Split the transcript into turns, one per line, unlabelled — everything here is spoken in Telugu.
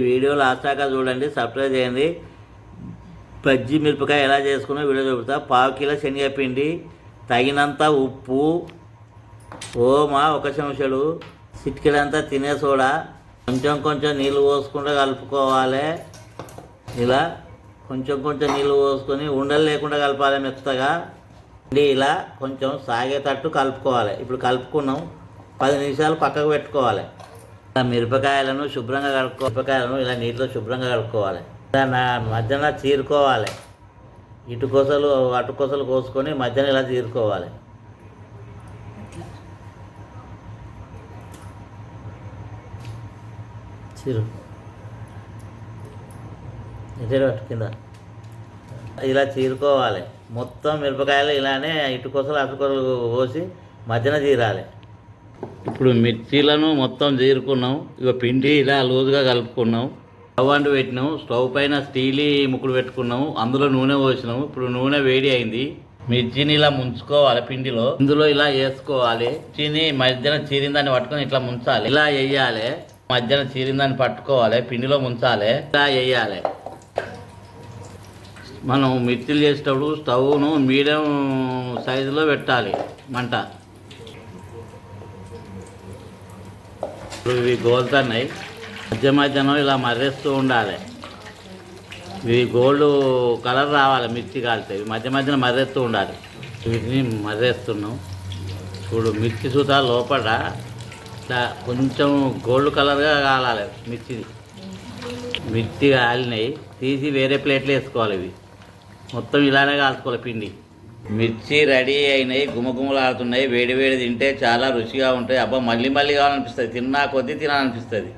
వీడియో లాస్ట్ దాకా చూడండి సబ్స్క్రైబ్ చేయండి. బజ్జి మిరపకాయ ఎలా చేసుకున్నా వీడియో చూపుతా పావు కిలో శనగపిండి తగినంత ఉప్పు ఓమా ఒక చెంచాడు చిటికెడంతా తినే సోడా కొంచెం కొంచెం నీళ్ళు పోసుకుంటూ కలుపుకోవాలి. ఇలా కొంచెం కొంచెం నీళ్ళు పోసుకొని ఉండలు లేకుండా కలపాలి మెత్తగా. ఇలా కొంచెం సాగేటట్టు కలుపుకోవాలి. ఇప్పుడు కలుపుకున్నాం. పది నిమిషాలు పక్కకు పెట్టుకోవాలి. ఇలా మిరపకాయలను శుభ్రంగా కడుక్కో మిరపకాయలను ఇలా నీటిలో శుభ్రంగా కడుక్కోవాలి. నా మధ్యన చీరుకోవాలి. ఇటు కొసలు అటు కొసలు కోసుకొని మధ్యన ఇలా చీరుకోవాలి. చీరు. కింద. ఇలా చీరుకోవాలి. మొత్తం మిరపకాయలు ఇలానే ఇటు కోసలు అటు కోసలు పోసి మధ్యన చీరాలి. ఇప్పుడు మిర్చీలను మొత్తం చేరుకున్నాం ఇక పిండి ఇలా లూజుగా కలుపుకున్నాం. స్టవ్ అంటు పెట్టినాం. స్టవ్ పైన స్టీలీ ముక్కుడు పెట్టుకున్నాం. అందులో నూనె పోసినాం. ఇప్పుడు నూనె వేడి అయింది. మిర్చిని ఇలా ముంచుకోవాలి పిండిలో. ఇందులో ఇలా వేసుకోవాలి. మిర్చిని మధ్యన చీరిందాన్ని పట్టుకొని ఇట్లా ముంచాలి. ఇలా వేయాలి. మధ్యన చీరిందాన్ని పట్టుకోవాలి. పిండిలో ముంచాలి. ఇలా వేయాలి. మనం మిర్చిలు చేసేటప్పుడు స్టవ్ను మీడియం సైజులో పెట్టాలి. మంట. ఇప్పుడు ఇవి గోలుతున్నాయి. మధ్య మధ్యలో ఇలా మర్రేస్తూ ఉండాలి. ఇవి గోల్డ్ కలర్ రావాలి మిర్చి కాలితే. ఇవి మధ్య మధ్యన మర్రేస్తూ ఉండాలి. వీటిని మర్రేస్తున్నాం. ఇప్పుడు మిర్చి సూత లోపల ఇట్లా కొంచెం గోల్డ్ కలర్గా కాలాలి మిర్చి మిర్చి కాలినాయి. తీసి వేరే ప్లేట్లో వేసుకోవాలి ఇవి. మొత్తం ఇలానే కాల్చుకోవాలి పిండి. మిర్చి రెడీ అయినాయి గుమగుమలాడుతున్నాయి వేడి వేడి తింటే చాలా రుచిగా ఉంటాయి. అబ్బా మళ్ళీ మళ్ళీ కావాలనిపిస్తుంది. తిన్నా కొద్దీ తినాలనిపిస్తుంది.